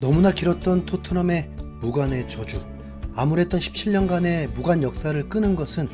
너무나 길었던 토트넘의 무관의 저주. 암울했던 17년간의 무관 역사를 끄는 것은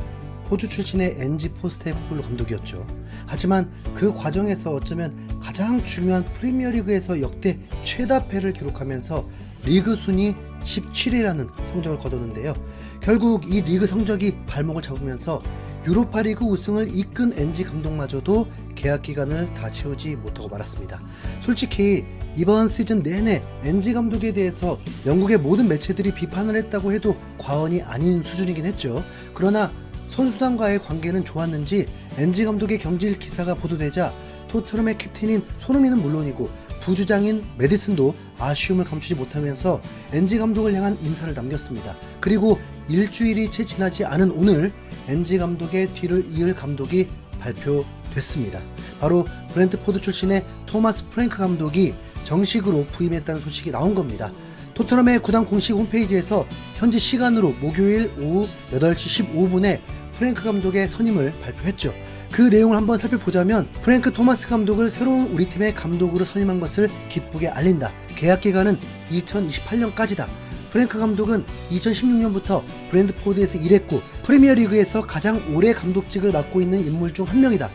호주 출신의 엔지 포스테코글로 감독이었죠. 하지만 그 과정에서 어쩌면 가장 중요한 프리미어리그에서 역대 최다패를 기록하면서 리그 순위 17위라는 성적을 거뒀는데요. 결국 이 리그 성적이 발목을 잡으면서 유로파리그 우승을 이끈 엔지 감독마저도 계약 기간을 다 채우지 못하고 말았습니다. 솔직히 이번 시즌 내내 엔지 감독에 대해서 영국의 모든 매체들이 비판을 했다고 해도 과언이 아닌 수준이긴 했죠. 그러나 선수단과의 관계는 좋았는지 엔지 감독의 경질 기사가 보도되자 토트넘의 캡틴인 손흥민은 물론이고 부주장인 메디슨도 아쉬움을 감추지 못하면서 엔지 감독을 향한 인사를 남겼습니다. 그리고 일주일이 채 지나지 않은 오늘 엔지 감독의 뒤를 이을 감독이 발표됐습니다. 바로 브렌트포드 출신의 토마스 프랭크 감독이 정식으로 부임했다는 소식이 나온 겁니다. 토트넘의 구단 공식 홈페이지에서 현지 시간으로 목요일 오후 8시 15분에 프랭크 감독의 선임을 발표했죠. 그 내용을 한번 살펴보자면 프랭크 토마스 감독을 새로운 우리 팀의 감독으로 선임한 것을 기쁘게 알린다. 계약 기간은 2028년까지다. 프랭크 감독은 2016년부터 브랜드포드에서 일했고 프리미어리그에서 가장 오래 감독직을 맡고 있는 인물 중 한 명이다.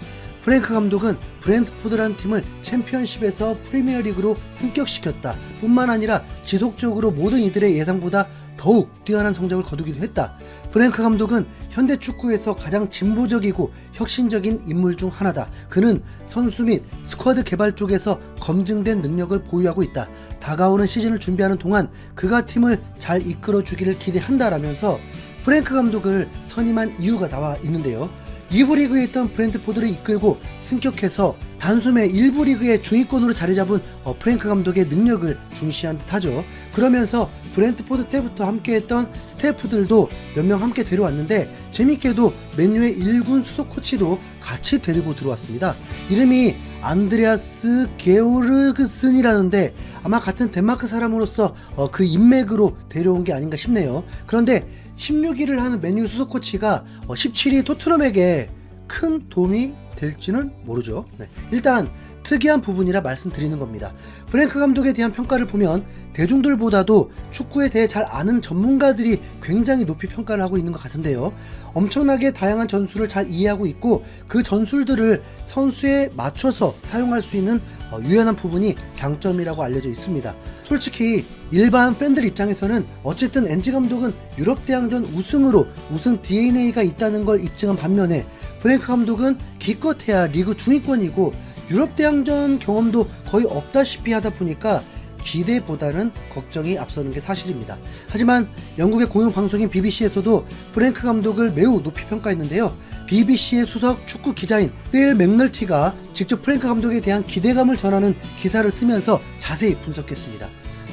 프랭크 감독은 브랜드포드라는 팀을 챔피언십에서 프리미어리그로 승격시켰다. 뿐만 아니라 지속적으로 모든 이들의 예상보다 더욱 뛰어난 성적을 거두기도 했다. 프랭크 감독은 현대 축구에서 가장 진보적이고 혁신적인 인물 중 하나다. 그는 선수 및 스쿼드 개발 쪽에서 검증된 능력을 보유하고 있다. 다가오는 시즌을 준비하는 동안 그가 팀을 잘 이끌어 주기를 기대한다라면서 프랭크 감독을 선임한 이유가 나와 있는데요. 2부 리그에 있던 브랜드포드를 이끌고 승격해서 단숨에 1부 리그의 중위권으로 자리 잡은 어, 프랭크 감독의 능력을 중시한 듯하죠. 그러면서 브랜트포드 때부터 함께했던 스태프들도 몇 명 함께 데려왔는데 재밌게도 맨유의 1군 수석 코치도 같이 데리고 들어왔습니다. 이름이 안드레아스 게오르그슨이라는데 아마 같은 덴마크 사람으로서 어, 그 인맥으로 데려온 게 아닌가 싶네요. 그런데 16위를 하는 맨유 수석 코치가 어, 17위 토트넘에게 큰 도움이 될지는 모르죠. 네. 일단 특이한 부분이라 말씀드리는 겁니다. 프랭크 감독에 대한 평가를 보면 대중들보다도 축구에 대해 잘 아는 전문가들이 굉장히 높이 평가를 하고 있는 것 같은데요. 엄청나게 다양한 전술을 잘 이해하고 있고 그 전술들을 선수에 맞춰서 사용할 수 있는 어, 유연한 부분이 장점이라고 알려져 있습니다. 솔직히 일반 팬들 입장에서는 어쨌든 엔지 감독은 유럽 대항전 우승으로 우승 DNA가 있다는 걸 입증한 반면에 프랭크 감독은 기껏해야 리그 중위권이고 유럽 대항전 경험도 거의 없다시피 하다 보니까 기대보다는 걱정이 앞서는 게 사실입니다. 하지만 영국의 공영 방송인 BBC에서도 프랭크 감독을 매우 높이 평가했는데요. BBC의 수석 축구 기자인 필 맥널티가 직접 프랭크 감독에 대한 기대감을 전하는 기사를 쓰면서 자세히 분석했습니다.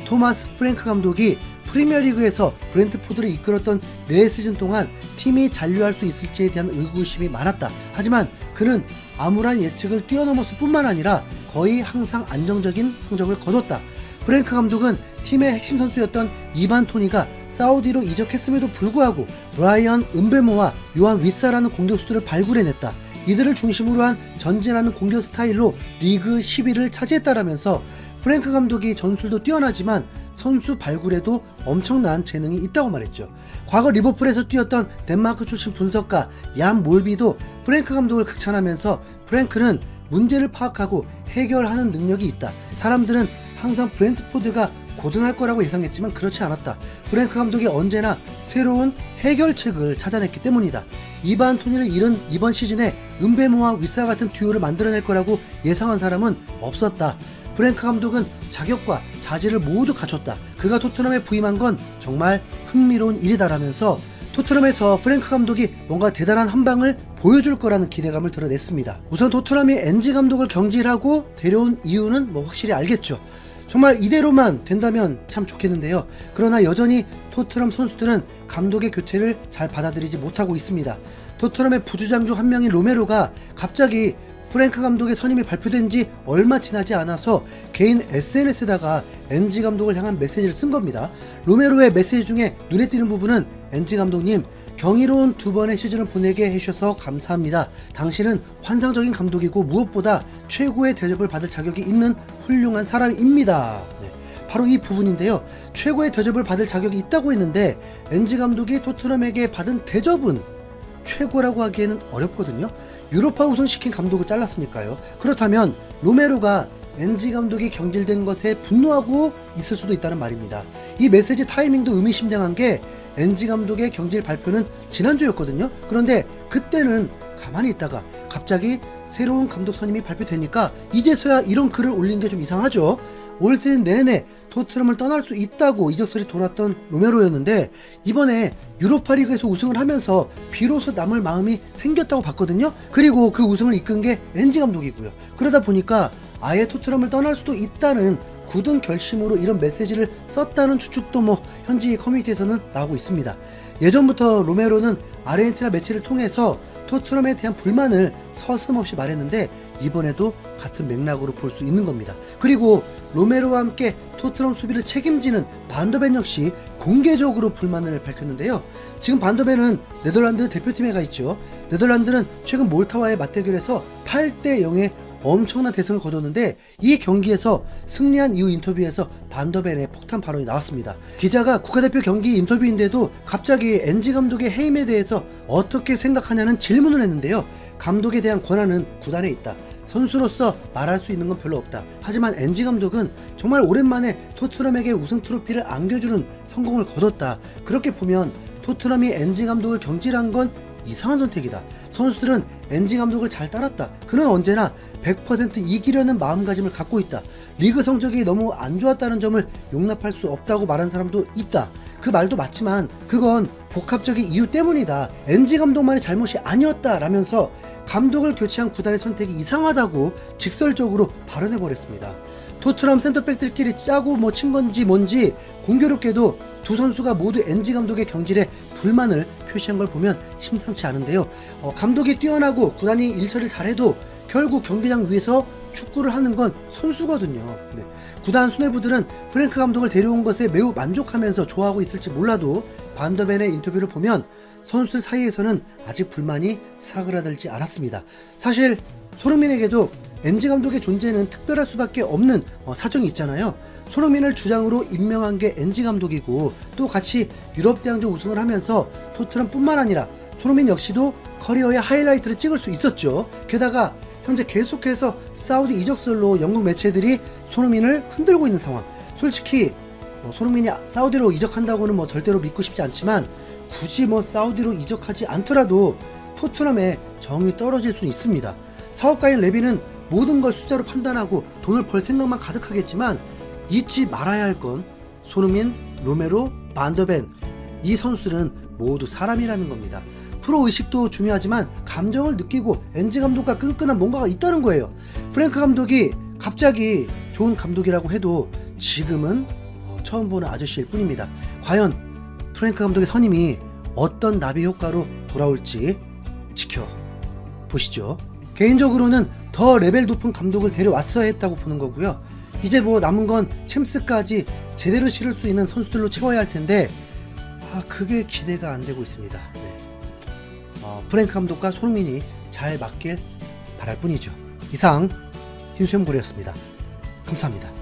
토마스 프랭크 감독이 프리미어리그에서 브렌트포드를 이끌었던 4시즌 동안 팀이 잔류할 수 있을지에 대한 의구심이 많았다. 하지만 그는 암울한 예측을 뛰어넘었을 뿐만 아니라 거의 항상 안정적인 성적을 거뒀다. 프랭크 감독은 팀의 핵심 선수였던 이반 토니가 사우디로 이적했음에도 불구하고 브라이언 은베모와 요한 윗사라는 공격수들을 발굴해냈다. 이들을 중심으로 한 전진하는 공격 스타일로 리그 10위를 차지했다라면서 프랭크 감독이 전술도 뛰어나지만 선수 발굴에도 엄청난 재능이 있다고 말했죠. 과거 리버풀에서 뛰었던 덴마크 출신 분석가 얀 몰비도 프랭크 감독을 극찬하면서 프랭크는 문제를 파악하고 해결하는 능력이 있다. 사람들은 항상 브렌트포드가 고전할 거라고 예상했지만 그렇지 않았다. 프랭크 감독이 언제나 새로운 해결책을 찾아냈기 때문이다. 이반 토니를 잃은 이번 시즌에 은베모와 윗사 같은 듀오를 만들어낼 거라고 예상한 사람은 없었다. 프랭크 감독은 자격과 자질을 모두 갖췄다. 그가 토트넘에 부임한 건 정말 흥미로운 일이다라면서 토트넘에서 프랭크 감독이 뭔가 대단한 한 방을 보여줄 거라는 기대감을 드러냈습니다. 우선 토트넘이 엔지 감독을 경질하고 데려온 이유는 뭐 확실히 알겠죠. 정말 이대로만 된다면 참 좋겠는데요. 그러나 여전히 토트넘 선수들은 감독의 교체를 잘 받아들이지 못하고 있습니다. 토트넘의 부주장 중 한 명인 로메로가 갑자기 프랭크 감독의 선임이 발표된 지 얼마 지나지 않아서 개인 SNS에다가 엔지 감독을 향한 메시지를 쓴 겁니다. 로메로의 메시지 중에 눈에 띄는 부분은 엔지 감독님 경이로운 두 번의 시즌을 보내게 해주셔서 감사합니다. 당신은 환상적인 감독이고 무엇보다 최고의 대접을 받을 자격이 있는 훌륭한 사람입니다. 네. 바로 이 부분인데요. 최고의 대접을 받을 자격이 있다고 했는데 엔지 감독이 토트넘에게 받은 대접은 최고라고 하기에는 어렵거든요. 유로파 우승시킨 감독을 잘랐으니까요. 그렇다면 로메로가 엔지 감독이 경질된 것에 분노하고 있을 수도 있다는 말입니다. 이 메시지 타이밍도 의미심장한 게 엔지 감독의 경질 발표는 지난주였거든요. 그런데 그때는 가만히 있다가 갑자기 새로운 감독 선임이 발표되니까 이제서야 이런 글을 올린 게 좀 이상하죠. 올 시즌 내내 토트넘을 떠날 수 있다고 이적설이 돌았던 로메로였는데 이번에 유로파리그에서 우승을 하면서 비로소 남을 마음이 생겼다고 봤거든요. 그리고 그 우승을 이끈 게 엔지 감독이고요. 그러다 보니까 아예 토트넘을 떠날 수도 있다는 굳은 결심으로 이런 메시지를 썼다는 추측도 뭐 현지 커뮤니티에서는 나오고 있습니다. 예전부터 로메로는 아르헨티나 매체를 통해서 토트넘에 대한 불만을 서슴없이 말했는데 이번에도 같은 맥락으로 볼 수 있는 겁니다. 그리고 로메로와 함께 토트넘 수비를 책임지는 반더벤 역시 공개적으로 불만을 밝혔는데요. 지금 반더벤은 네덜란드 대표팀에 가 있죠. 네덜란드는 최근 몰타와의 맞대결에서 8대 0의 엄청난 대승을 거뒀는데 이 경기에서 승리한 이후 인터뷰에서 반더벤의 폭탄 발언이 나왔습니다. 기자가 국가대표 경기 인터뷰인데도 갑자기 엔지 감독의 해임에 대해서 어떻게 생각하냐는 질문을 했는데요. 감독에 대한 권한은 구단에 있다. 선수로서 말할 수 있는 건 별로 없다. 하지만 엔지 감독은 정말 오랜만에 토트넘에게 우승 트로피를 안겨주는 성공을 거뒀다. 그렇게 보면 토트넘이 엔지 감독을 경질한 건 이상한 선택이다. 선수들은 엔지 감독을 잘 따랐다. 그는 언제나 100% 이기려는 마음가짐을 갖고 있다. 리그 성적이 너무 안 좋았다는 점을 용납할 수 없다고 말한 사람도 있다. 그 말도 맞지만 그건 복합적인 이유 때문이다. 엔지 감독만의 잘못이 아니었다 라면서 감독을 교체한 구단의 선택이 이상하다고 직설적으로 발언해 버렸습니다. 토트넘 센터백들끼리 짜고 뭐 친 건지 뭔지 공교롭게도 두 선수가 모두 엔지 감독의 경질에 불만을 표시한 걸 보면 심상치 않은데요. 어, 감독이 뛰어나고 구단이 일처리를 잘해도 결국 경기장 위에서 축구를 하는 건 선수거든요. 네. 구단 수뇌부들은 프랭크 감독을 데려온 것에 매우 만족하면서 좋아하고 있을지 몰라도 반더벤의 인터뷰를 보면 선수들 사이에서는 아직 불만이 사그라들지 않았습니다. 사실 손흥민에게도 엔지 감독의 존재는 특별할 수밖에 없는 어, 사정이 있잖아요. 손흥민을 주장으로 임명한 게 엔지 감독이고 또 같이 유럽 대항전 우승을 하면서 토트넘뿐만 아니라 손흥민 역시도 커리어의 하이라이트를 찍을 수 있었죠. 게다가 현재 계속해서 사우디 이적설로 영국 매체들이 손흥민을 흔들고 있는 상황. 솔직히 뭐 손흥민이 사우디로 이적한다고는 뭐 절대로 믿고 싶지 않지만 굳이 뭐 사우디로 이적하지 않더라도 토트넘에 정이 떨어질 수 있습니다. 사업가인 레비는 모든 걸 숫자로 판단하고 돈을 벌 생각만 가득하겠지만 잊지 말아야 할 건 손흥민, 로메로, 반더벤 이 선수들은 모두 사람이라는 겁니다. 프로 의식도 중요하지만 감정을 느끼고 엔지 감독과 끈끈한 뭔가가 있다는 거예요. 프랭크 감독이 갑자기 좋은 감독이라고 해도 지금은 어, 처음 보는 아저씨일 뿐입니다. 과연 프랭크 감독의 선임이 어떤 나비 효과로 돌아올지 지켜 보시죠. 개인적으로는 더 레벨 높은 감독을 데려왔어야 했다고 보는 거고요. 이제 뭐 남은 건 챔스까지 제대로 실을 수 있는 선수들로 채워야 할 텐데 아 그게 기대가 안 되고 있습니다. 프랭크 감독과 손흥민이 잘 맞길 바랄 뿐이죠. 이상 흰수염고리였습니다. 감사합니다.